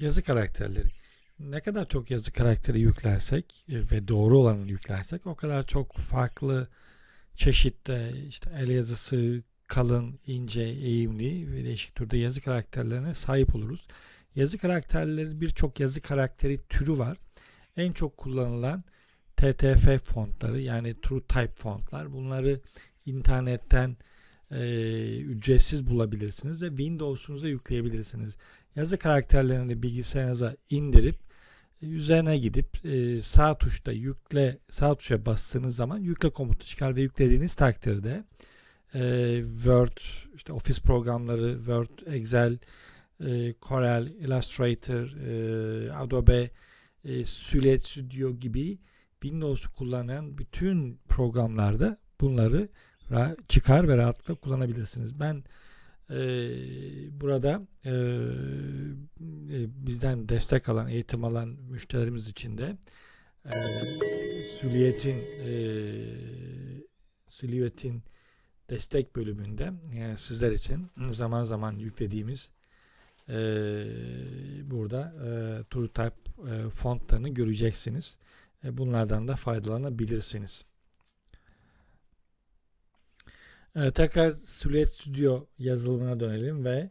Yazı karakterleri. Ne kadar çok yazı karakteri yüklersek e, ve doğru olanı yüklersek o kadar çok farklı çeşitte işte el yazısı kalın, ince, eğimli ve değişik türde yazı karakterlerine sahip oluruz. Yazı karakterleri birçok yazı karakteri türü var. En çok kullanılan TTF fontları yani True Type fontlar. Bunları internetten e, ücretsiz bulabilirsiniz ve Windows'unuza yükleyebilirsiniz. Yazı karakterlerini bilgisayarınıza indirip e, üzerine gidip e, sağ tuşta yükle sağ tuşa bastığınız zaman yükle komutu çıkar ve yüklediğiniz takdirde e, Word, işte Office programları, Word, Excel, Corel, Illustrator, Adobe, Suite Studio gibi Windows'u kullanan bütün programlarda bunları çıkar ve rahatlıkla kullanabilirsiniz. Ben burada e, e, bizden destek alan, eğitim alan müşterilerimiz için de e, e, Silhouette'in destek bölümünde yani sizler için zaman zaman yüklediğimiz burada TrueType fontlarını göreceksiniz. E, bunlardan da faydalanabilirsiniz. E, tekrar Silhouette Studio yazılımına dönelim ve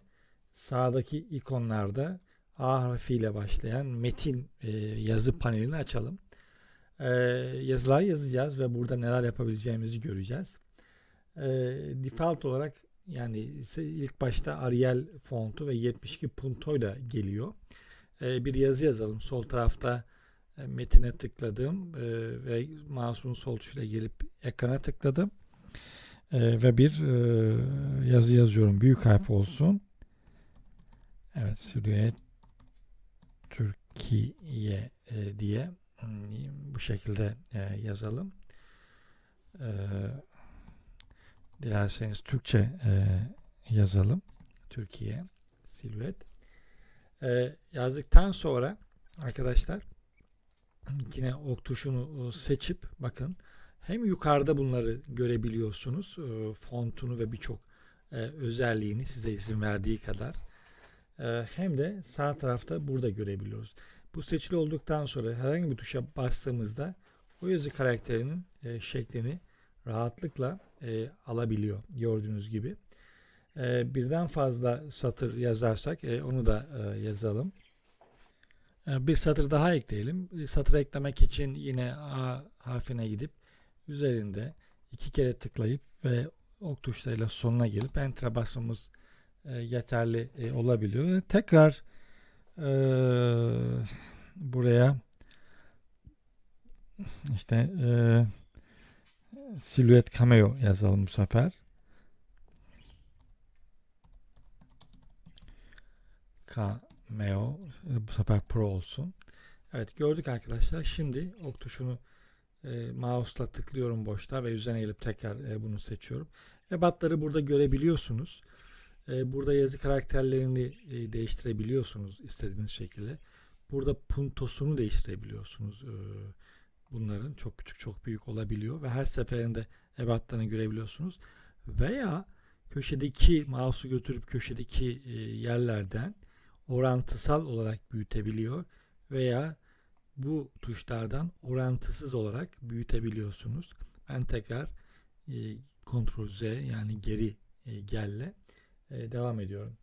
sağdaki ikonlarda A harfiyle başlayan metin e, yazı panelini açalım. E, yazılar yazacağız ve burada neler yapabileceğimizi göreceğiz. E, default olarak yani ilk başta Arial fontu ve 72 punto ile geliyor. E, bir yazı yazalım. Sol tarafta e, metine tıkladım e, ve mouse'umun sol tuşuyla gelip ekrana tıkladım. E, ve bir e, yazı yazıyorum. Büyük harf olsun. Evet, Silüet Türkiye e, diye hmm, bu şekilde e, yazalım. E, dilerseniz Türkçe e, yazalım. Türkiye silüet. E, yazdıktan sonra arkadaşlar yine ok tuşunu e, seçip bakın hem yukarıda bunları görebiliyorsunuz. E, fontunu ve birçok e, özelliğini size izin verdiği kadar. E, hem de sağ tarafta burada görebiliyoruz. Bu seçili olduktan sonra herhangi bir tuşa bastığımızda o yazı karakterinin e, şeklini rahatlıkla e, alabiliyor gördüğünüz gibi. E, birden fazla satır yazarsak e, onu da e, yazalım. E, bir satır daha ekleyelim. Satır eklemek için yine A harfine gidip üzerinde iki kere tıklayıp ve ok tuşlarıyla sonuna gelip Enter'a basmamız e, yeterli e, olabiliyor. Tekrar e, buraya işte e, silüet cameo yazalım bu sefer. Cameo bu sefer pro olsun. Evet gördük arkadaşlar. Şimdi ok tuşunu e, mouse'la tıklıyorum boşta ve üzerine gelip tekrar e, bunu seçiyorum. Ebatları burada görebiliyorsunuz. E, burada yazı karakterlerini e, değiştirebiliyorsunuz istediğiniz şekilde. Burada puntosunu değiştirebiliyorsunuz. E, bunların çok küçük çok büyük olabiliyor ve her seferinde ebatlarını görebiliyorsunuz. Veya köşedeki mouse'u götürüp köşedeki e, yerlerden orantısal olarak büyütebiliyor veya bu tuşlardan orantısız olarak büyütebiliyorsunuz. Ben tekrar e, Ctrl Z yani geri e, gelle e, devam ediyorum.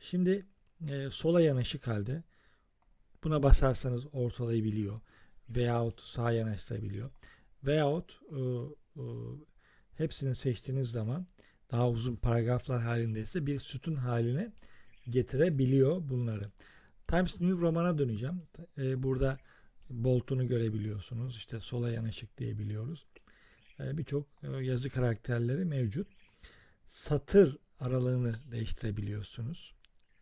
Şimdi e, sola yanaşık halde buna basarsanız ortalayabiliyor veyahut sağa yanaştırabiliyor. Veyahut e, e, hepsini seçtiğiniz zaman daha uzun paragraflar halindeyse bir sütun haline getirebiliyor bunları. Times New Roman'a döneceğim. E, burada boltunu görebiliyorsunuz. İşte sola yanaşık diyebiliyoruz. E, Birçok e, yazı karakterleri mevcut. Satır aralığını değiştirebiliyorsunuz.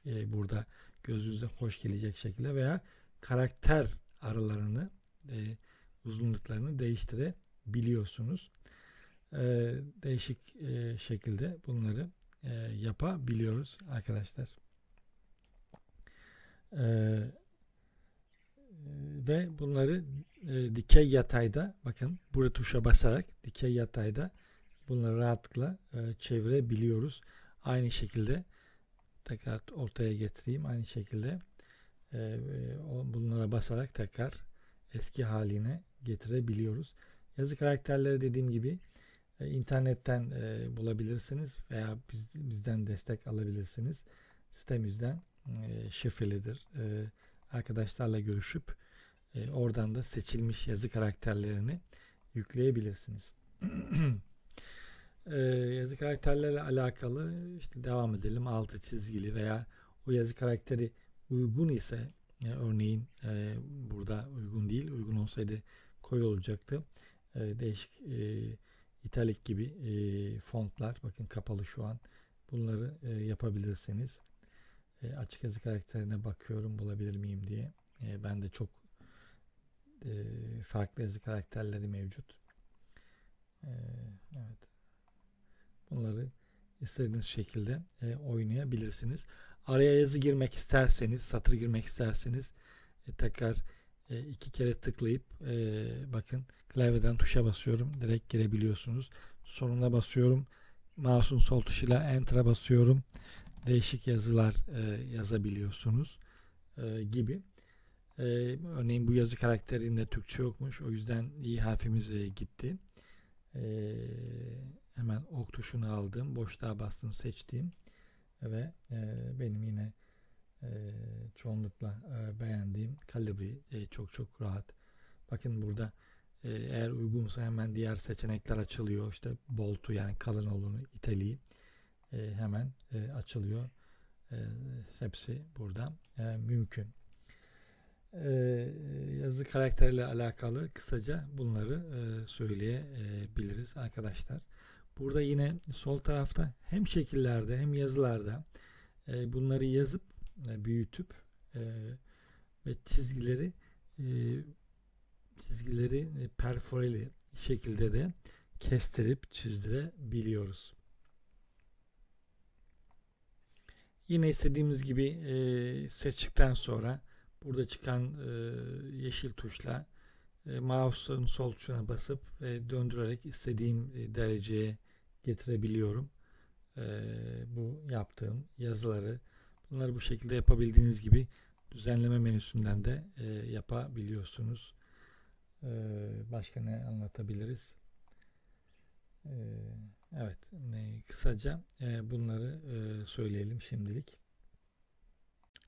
E, burada gözünüze hoş gelecek şekilde veya karakter aralarını e, uzunluklarını değiştirebiliyorsunuz. E, değişik e, şekilde bunları yapabiliyoruz arkadaşlar. E, ve bunları e, dikey yatayda bakın burada tuşa basarak dikey yatayda bunları rahatlıkla e, çevirebiliyoruz. Aynı şekilde tekrar ortaya getireyim. Aynı şekilde e, bunlara basarak tekrar eski haline getirebiliyoruz. Yazı karakterleri dediğim gibi e, internetten e, bulabilirsiniz veya biz, bizden destek alabilirsiniz. Sitemizden e, şifrelidir. E, arkadaşlarla görüşüp e, oradan da seçilmiş yazı karakterlerini yükleyebilirsiniz. e, yazı karakterlerle alakalı işte devam edelim. Altı çizgili veya o yazı karakteri uygun ise e, örneğin e, burada uygun değil. Uygun olsaydı koyu olacaktı. E, değişik e, italik gibi e, fontlar bakın kapalı şu an. Bunları e, yapabilirsiniz. E, açık yazı karakterine bakıyorum bulabilir miyim diye. E, ben de çok e, farklı yazı karakterleri mevcut. E, evet. Bunları istediğiniz şekilde e, oynayabilirsiniz. Araya yazı girmek isterseniz, satır girmek isterseniz e, tekrar e, iki kere tıklayıp e, bakın klavyeden tuşa basıyorum. Direkt girebiliyorsunuz. Sonuna basıyorum. Mouse'un sol tuşuyla Enter'a basıyorum. Değişik yazılar e, yazabiliyorsunuz e, gibi. E, örneğin bu yazı karakterinde Türkçe yokmuş. O yüzden i harfimiz e, gitti. E, hemen ok tuşunu aldım. Boşluğa bastım seçtim. Ve e, benim yine e, çoğunlukla e, beğendiğim Calibri e, çok çok rahat. Bakın burada e, eğer uygunsa hemen diğer seçenekler açılıyor. İşte boltu yani kalın olduğunu iteliği e, hemen e, açılıyor. E, hepsi burada e, mümkün. E, yazı karakterle alakalı kısaca bunları e, söyleyebiliriz arkadaşlar. Burada yine sol tarafta hem şekillerde hem yazılarda e, bunları yazıp e, büyütüp e, ve çizgileri e, çizgileri e, perforeli şekilde de kestirip çizdirebiliyoruz. Yine istediğimiz gibi e, seçtikten sonra burada çıkan e, yeşil tuşla e, mouse'un sol tuşuna basıp ve döndürerek istediğim e, dereceye getirebiliyorum. E, bu yaptığım yazıları bunları bu şekilde yapabildiğiniz gibi düzenleme menüsünden de e, yapabiliyorsunuz. E, başka ne anlatabiliriz? E, evet, ne, kısaca e, bunları e, söyleyelim şimdilik.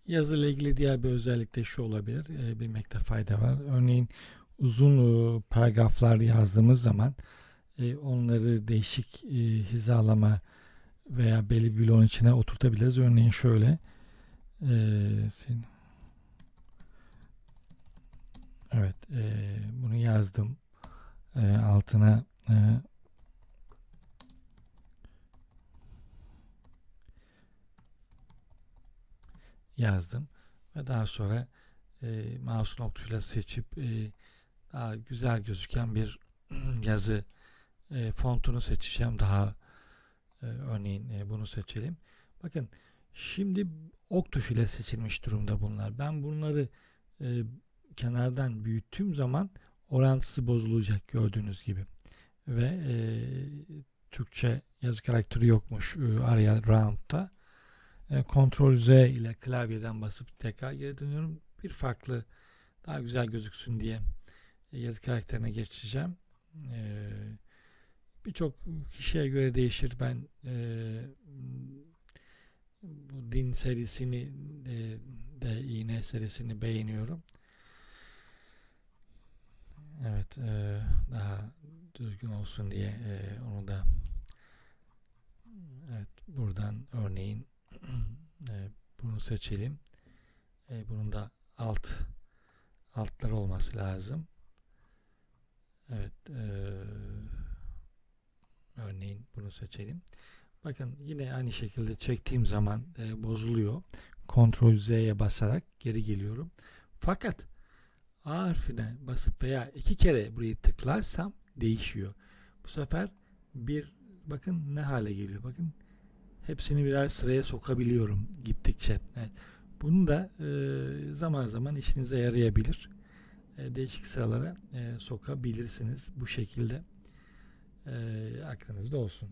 Yazı ile ilgili diğer bir özellik de şu olabilir. E, bilmekte fayda var. Örneğin uzun e, paragraflar yazdığımız zaman e, onları değişik e, hizalama veya belli bir bloğun içine oturtabiliriz. Örneğin şöyle e, sen, evet e, bunu yazdım e, altına e, yazdım ve daha sonra e, mouse noktayla seçip e, daha güzel gözüken bir yazı e, fontunu seçeceğim. Daha e, örneğin e, bunu seçelim. Bakın şimdi ok tuşuyla seçilmiş durumda bunlar. Ben bunları e, kenardan büyüttüğüm zaman orantısı bozulacak gördüğünüz gibi. Ve e, Türkçe yazı karakteri yokmuş e, Arial Round'da. E, Ctrl Z ile klavyeden basıp tekrar geri dönüyorum. Bir farklı daha güzel gözüksün diye e, yazı karakterine geçeceğim. E, Birçok kişiye göre değişir. Ben e, bu din serisini e, de iğne serisini beğeniyorum. Evet, e, daha düzgün olsun diye e, onu da evet buradan örneğin e, bunu seçelim. E, bunun da alt altları olması lazım. Evet, e, örneğin bunu seçelim. Bakın yine aynı şekilde çektiğim zaman e, bozuluyor. Ctrl Z'ye basarak geri geliyorum. Fakat A harfine basıp veya iki kere burayı tıklarsam değişiyor. Bu sefer bir bakın ne hale geliyor. Bakın hepsini birer sıraya sokabiliyorum gittikçe. Evet. Bunu da e, zaman zaman işinize yarayabilir. E, değişik sıralara e, sokabilirsiniz bu şekilde. E, aklınızda olsun.